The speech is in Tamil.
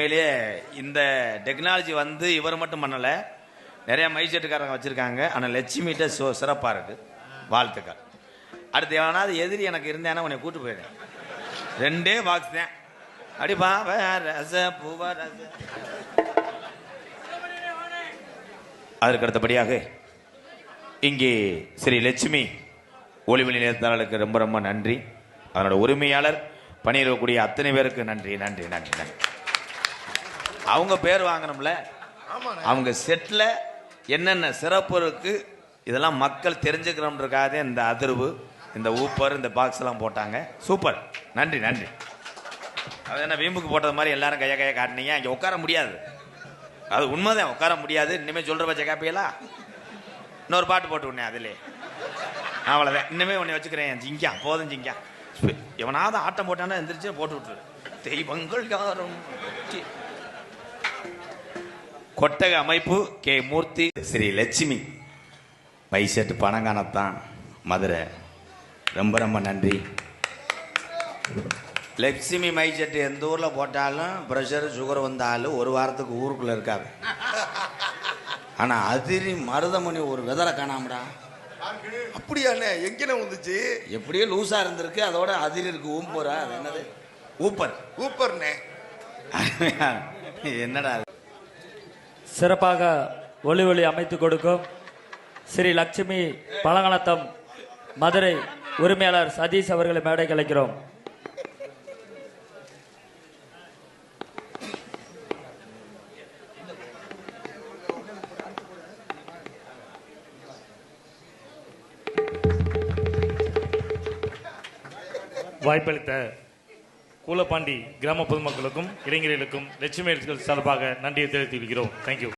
உண்மையிலேயே இந்த டெக்னாலஜி வந்து இவர் மட்டும் பண்ணலை. நிறைய மைசெட்டுக்காரங்க வச்சுருக்காங்க. ஆனால் லட்சுமிகிட்ட சோ சிறப்பாக இருக்கு. வாழ்த்துக்கள். அடுத்து எவனாவது எதிரி எனக்கு இருந்தேன்னா உன்னை கூட்டு போயிடுறேன் ரெண்டே பாக்ஸ் தான். அடிப்பா ரச பூவா ரச. அதற்கு அடுத்தபடியாக இங்கே ஸ்ரீ லட்சுமி ஒளிவெளி நேர்த்தாளருக்கு ரொம்ப ரொம்ப நன்றி. அதனோட உரிமையாளர் பணியிடக்கூடிய அத்தனை பேருக்கு நன்றி நன்றி நன்றி நன்றி. அவங்க பேர் வாங்கணும்ல? அவங்க செட்டில் என்னென்ன சிறப்பு இருக்கு இதெல்லாம் மக்கள் தெரிஞ்சுக்கணுன்றக்காக இந்த அதிர்வு இந்த ஊப்பர் இந்த பாக்ஸ் எல்லாம் போட்டாங்க. சூப்பர். நன்றி நன்றி. அது என்ன வீம்புக்கு போட்டது மாதிரி எல்லாரும் கையை கையை காட்டினீங்க? இங்கே உட்கார முடியாது. அது உண்மைதான் உட்கார முடியாது. இனிமேல் சொல்கிற பச்சை கேப்பீங்களா இன்னொரு பாட்டு போட்டு விடனே அதிலே அவ்வளோதான் இன்னுமே உன்னை வச்சுக்கிறேன் ஜிங்கா. போதும் ஜிங்கா. எவனாவது ஆட்டம் போட்டானா எந்திரிச்சு போட்டு விட்டுரு. தெய்வங்கள் யாரும். கொட்டக அமைப்பு கே மூர்த்தி. ஸ்ரீ லட்சுமி. மைசெட்டு பணங்கானத்தான் மதுரை. ரொம்ப ரொம்ப நன்றி. லட்சுமி மைசெட்டு எந்த ஊரில் போட்டாலும் ப்ரெஷர் சுகர் வந்தாலும் ஒரு வாரத்துக்கு ஊருக்குள்ளே இருக்காது. ஆனால் அதிரி மருதமணி ஒரு விதரை காணாமடா. அப்படியாண்ணே எங்கண்ணே வந்துச்சு? எப்படியோ லூஸாக இருந்திருக்கு. அதோட அதிரி இருக்கு. ஊம்புறா. அது என்னது? ஊப்பர். சூப்பர்ண்ணே என்னடா? சிறப்பாக ஒளி ஒளி அமைத்து கொடுக்கும் ஸ்ரீ லட்சுமி பழங்கணத்தம் மதுரை உரிமையாளர் சதீஷ் அவர்களை மேடை கலைக்கிறோம் வாய்ப்பளித்த கூலப்பாண்டி கிராம பொதுமக்களுக்கும் இளைஞர்களுக்கும் லட்சுமி சார்பாக நன்றியை தெரிவித்துக் கொள்கிறோம். தேங்க்யூ